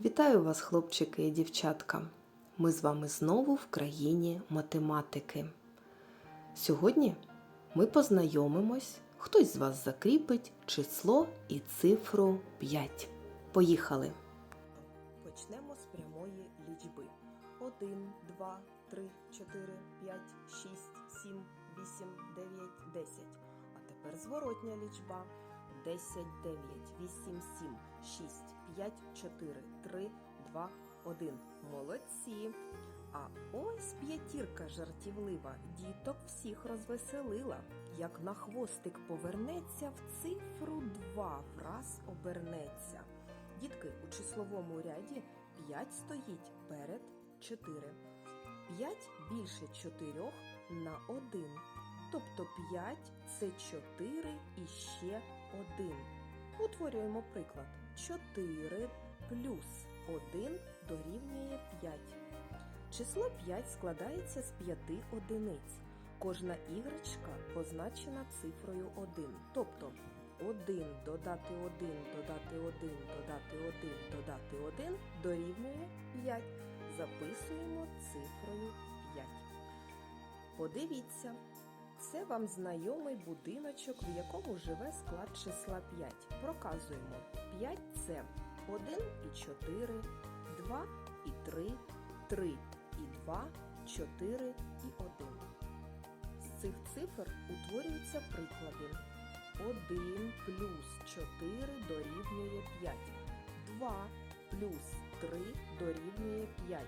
Вітаю вас, хлопчики і дівчатка! Ми з вами знову в країні математики. Сьогодні ми познайомимось, хтось з вас закріпить число і цифру 5. Поїхали! Почнемо з прямої лічби. 1, 2, 3, 4, 5, 6, 7, 8, 9, 10. А тепер зворотня лічба. 10, 9, 8, 7, 6, 5, 4, 3, 2, 1. Молодці! А ось п'ятірка жартівлива, діток всіх розвеселила. Як на хвостик повернеться, в цифру 2 враз обернеться. Дітки, у числовому ряді 5 стоїть перед 4. 5 більше 4 на 1. Тобто 5 це 4 і ще 1. Утворюємо приклад. 4 плюс 1 дорівнює 5. Число 5 складається з 5 одиниць. Кожна іграшка позначена цифрою 1. Тобто 1 додати 1, додати 1, додати 1, додати 1 дорівнює 5. Записуємо цифрою 5. Подивіться, це вам знайомий будиночок, в якому живе склад числа 5. Проказуємо 5 це 1 і 4, 2 і 3, 3 і 2, 4 і 1. З цих цифр утворюються приклади. 1 плюс 4 дорівнює 5. 2 плюс 3 дорівнює 5.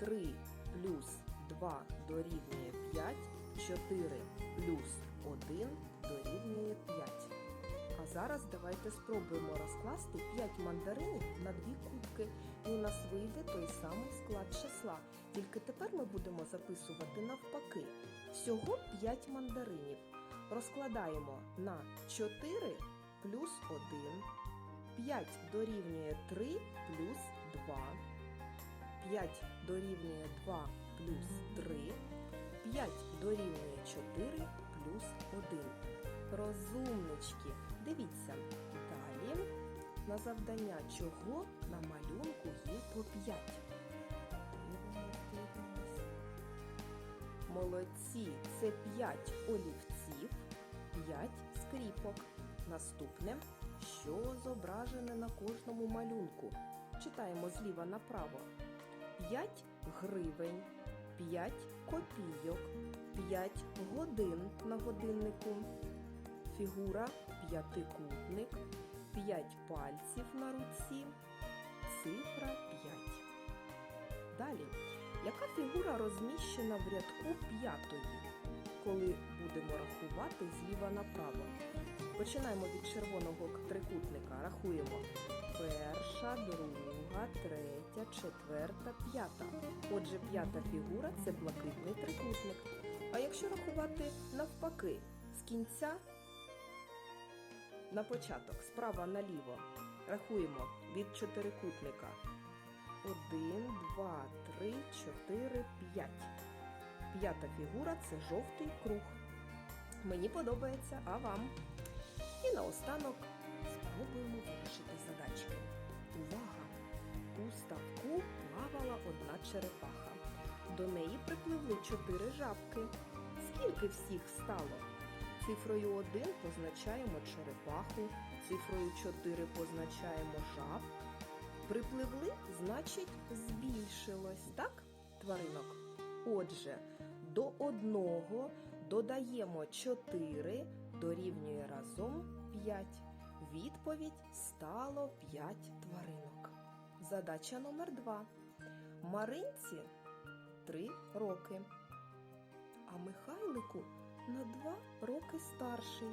3 плюс 2 дорівнює 5. 4 плюс 1 дорівнює 5. А зараз давайте спробуємо розкласти 5 мандаринів на дві кубки. І у нас вийде той самий склад числа. Тільки тепер ми будемо записувати навпаки. Всього 5 мандаринів. Розкладаємо на 4 плюс 1. 5 дорівнює 3 плюс 2. 5 дорівнює 2 плюс 3. 5 дорівнює 4 плюс 1. Розумнички. Дивіться. Далі на завдання чого на малюнку є по 5. Дивимось, дивимось. Молодці. Це 5 олівців, 5 скріпок. Наступне, що зображене на кожному малюнку. Читаємо зліва направо. 5 гривень. 5 копійок, 5 годин на годиннику, фігура п'ятикутник, 5 пальців на руці, цифра 5. Далі, яка фігура розміщена в рядку п'ятої, коли будемо рахувати зліва направо? Починаємо від червоного трикутника, рахуємо. Перша, друга, третя, четверта, п'ята. Отже, п'ята фігура це блакитний трикутник. А якщо рахувати навпаки, з кінця на початок, справа наліво, рахуємо від чотирикутника. Один, два, три, чотири, п'ять. П'ята фігура це жовтий круг. Мені подобається, а вам? І наостанок черепаха. До неї припливли чотири жабки. Скільки всіх стало? Цифрою 1 позначаємо черепаху, цифрою 4 позначаємо жаб. Припливли, значить, збільшилось, так, тваринок? Отже, до одного додаємо 4 дорівнює разом 5. Відповідь стало 5 тваринок. Задача номер 2. Маринці 3 роки. А Михайлику на 2 роки старший.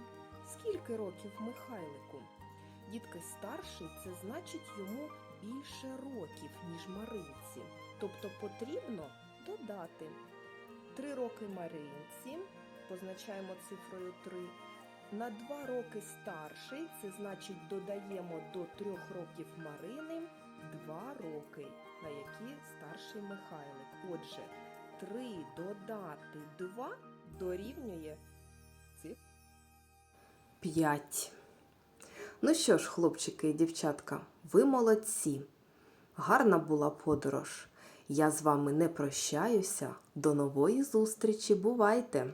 Скільки років Михайлику? Дітки старший це значить йому більше років, ніж Маринці. Тобто потрібно додати 3 роки Маринці, позначаємо цифрою 3. На 2 роки старший, це значить додаємо до 3 років Марини 2 роки, на які старший Михайлик. Отже, 3 додати 2 дорівнює цифру 5. Ну що ж, хлопчики і дівчатка, ви молодці. Гарна була подорож. Я з вами не прощаюся. До нової зустрічі. Бувайте!